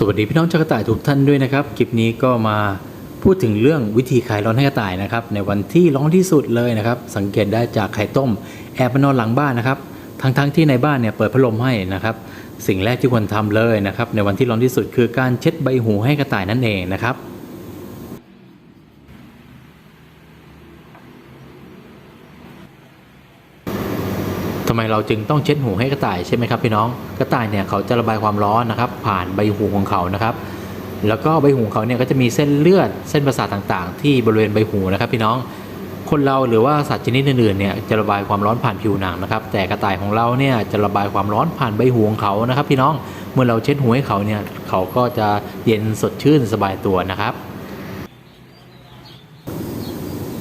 สวัสดีพี่น้องชาวกระต่ายทุกท่านด้วยนะครับ คลิปนี้ก็มาพูดถึงเรื่องวิธีคลายร้อนให้กระต่ายนะครับ ในวันที่ร้อนที่สุดเลยนะครับ สังเกตได้จากไข่ต้ม แอบมานอนหลังบ้านนะครับ ทั้งๆที่ในบ้านเนี่ยเปิดพัดลมให้นะครับ สิ่งแรกที่ควรทำเลยนะครับ ในวันที่ร้อนที่สุดคือการเช็ดใบหูให้กระต่ายนั่นเองนะครับ ทำไมเราจึงต้องเช็ดหูให้กระต่ายใช่ไหมครับพี่น้องกระต่ายเนี่ยเขาจะระบายความร้อนนะครับ ผ่านใบหูของเขานะครับ แล้วก็ใบหูของเขาเนี่ยก็จะมีเส้นเลือดเส้นประสาทต่างๆ ที่บริเวณใบหูนะครับ พี่น้องคนเราหรือว่าสัตว์ชนิดอื่นๆเนี่ยจะระบายความร้อนผ่านผิวหนังนะครับ แต่กระต่ายของเราเนี่ยจะระบายความร้อนผ่านใบหูของเขานะครับ พี่น้องเมื่อเราเช็ดหูให้เขาเนี่ยเขาก็จะเย็นสดชื่นสบายตัวนะครับ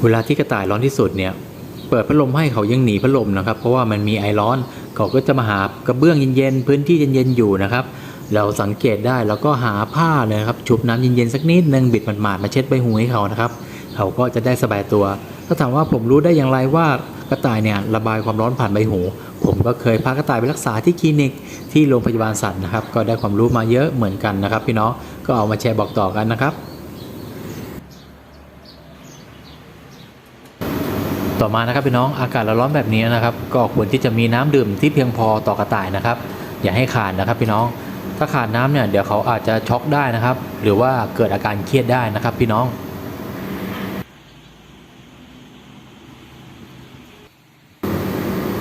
เวลาที่กระต่ายร้อนที่สุดเนี่ย ปิดพัดลมให้เขายังหนีพัดลมนะครับ เพราะว่ามันมีไอร้อนเขาก็จะมาหากระเบื้องเย็นๆพื้นที่เย็นๆอยู่นะครับ เราสังเกตได้แล้วก็หาผ้าเลยครับชุบน้ำเย็นๆสักนิดนึงบิดหมาดๆมาเช็ดใบหูให้เขานะครับ เขาก็จะได้สบายตัว ถ้าถามว่าผมรู้ได้อย่างไรว่ากระต่ายเนี่ยระบายความร้อนผ่านใบหู ผมก็เคยพากระต่ายไปรักษาที่คลินิกที่โรงพยาบาลสัตว์นะครับ ก็ได้ความรู้มาเยอะเหมือนกันนะครับ พี่น้องก็เอามาแชร์บอกต่อกันนะครับ ต่อมานะครับพี่น้องอากาศร้อนแบบนี้นะครับ ก็ควรที่จะมีน้ำดื่มที่เพียงพอต่อกระต่ายนะครับ อย่าให้ขาดนะครับพี่น้อง ถ้าขาดน้ำเนี่ยเดี๋ยวเขาอาจจะช็อกได้นะครับ หรือว่าเกิดอาการเครียดได้นะครับพี่น้อง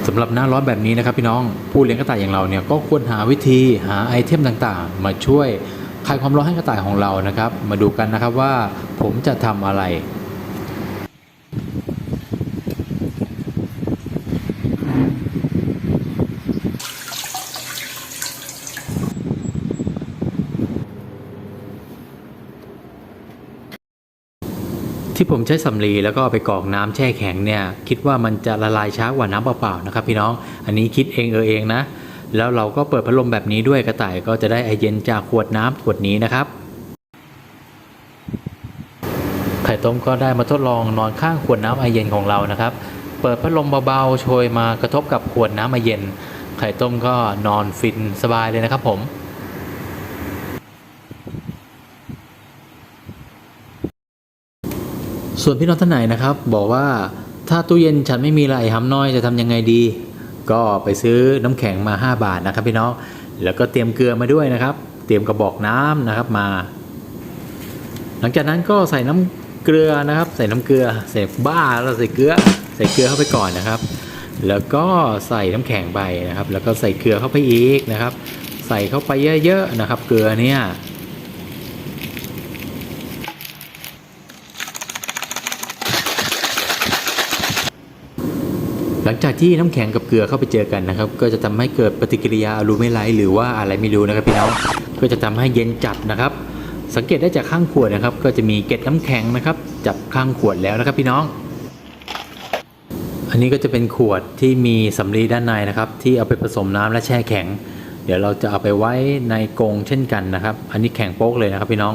สำหรับหน้าร้อนแบบนี้นะครับพี่น้องผู้เลี้ยงกระต่ายอย่างเราเนี่ยก็ควรหาวิธีหาไอเทมต่างๆ มาช่วยคลายความร้อนให้กระต่ายของเรานะครับ มาดูกันนะครับว่าผมจะทำอะไร ที่ผมใช้สำลีแล้วก็เอาไปกรอกน้ำแช่แข็งเนี่ยคิดว่ามันจะละลายช้ากว่าน้ำเปล่าๆนะครับพี่น้องอันนี้คิดเองเออเองนะ แล้วเราก็เปิดพัดลมแบบนี้ด้วยกระต่ายก็จะได้ไอเย็นจากขวดน้ำขวดนี้นะครับไข่ต้มก็ได้มาทดลองนอนข้างขวดน้ำไอเย็นของเรานะครับ เปิดพัดลมเบาๆโชยมากระทบกับขวดน้ำไอเย็น ไข่ต้มก็นอนฟินสบายเลยนะครับผม ส่วนพี่น้องท่านไหนนะครับ บอกว่าถ้าตู้เย็นฉันไม่มีอะไรหำน้อยจะทำยังไงดี ก็ไปซื้อน้ำแข็งมา 5 บาทนะครับพี่น้องแล้วก็เตรียมเกลือมาด้วยนะครับ เตรียมกระบอกน้ำนะครับมา หลังจากนั้นก็ใส่น้ำเกลือนะครับ ใส่น้ำเกลือใส่บ้าแล้วใส่เกลือ ใส่เกลือเข้าไปก่อนนะครับ แล้วก็ใส่น้ำแข็งไปนะครับ แล้วก็ใส่เกลือเข้าไปอีกนะครับ ใส่เข้าไปเยอะๆนะครับ เกลือเนี่ย หลังจากที่น้ำแข็งกับเกลือเข้าไปเจอกันนะครับ ก็จะทำให้เกิดปฏิกิริยาอะลูเมไลหรือว่าอะไรไม่รู้นะครับพี่น้องก็จะทำให้เย็นจัดนะครับ สังเกตได้จากข้างขวดนะครับ ก็จะมีเกล็ดน้ำแข็งนะครับ จับข้างขวดแล้วนะครับพี่น้อง อันนี้ก็จะเป็นขวดที่มีสำลีด้านในนะครับ ที่เอาไปผสมน้ำและแช่แข็ง เดี๋ยวเราจะเอาไปไว้ในกรงเช่นกันนะครับ อันนี้แข็งโป๊กเลยนะครับพี่น้อง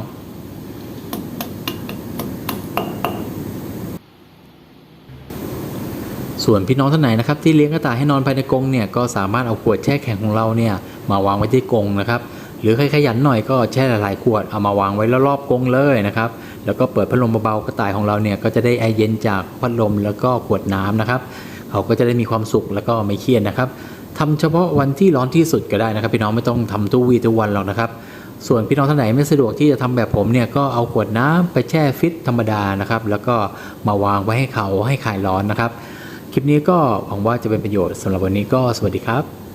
ส่วนพี่น้องท่านไหนนะครับที่เลี้ยงกระต่ายให้นอนภายในกรงเนี่ยก็สามารถเอาขวดแช่แข็งของเราเนี่ยมาวางไว้ที่กรงนะครับหรือใครขยันหน่อยก็แช่หลายๆขวดเอามาวางไว้รอบๆกรงเลยนะครับแล้วก็เปิดพัดลมเบาๆกระต่ายของเราเนี่ยก็จะได้ไอเย็นจากพัดลมแล้วก็ขวดน้ำนะครับเขาก็จะได้มีความสุขแล้วก็ไม่เครียดนะครับทำเฉพาะวันที่ร้อนที่สุดก็ได้นะครับ พี่น้องไม่ต้องทำทุกวีทุกวันหรอกนะครับ ส่วนพี่น้องท่านไหนไม่สะดวกที่จะทำแบบผมเนี่ยก็เอาขวดน้ำไปแช่ฟิตธรรมดานะครับแล้วก็มาวางไว้ให้เขาให้คลายร้อนนะครับ คลิปนี้ก็หวังว่าจะเป็นประโยชน์สำหรับวันนี้ก็สวัสดีครับ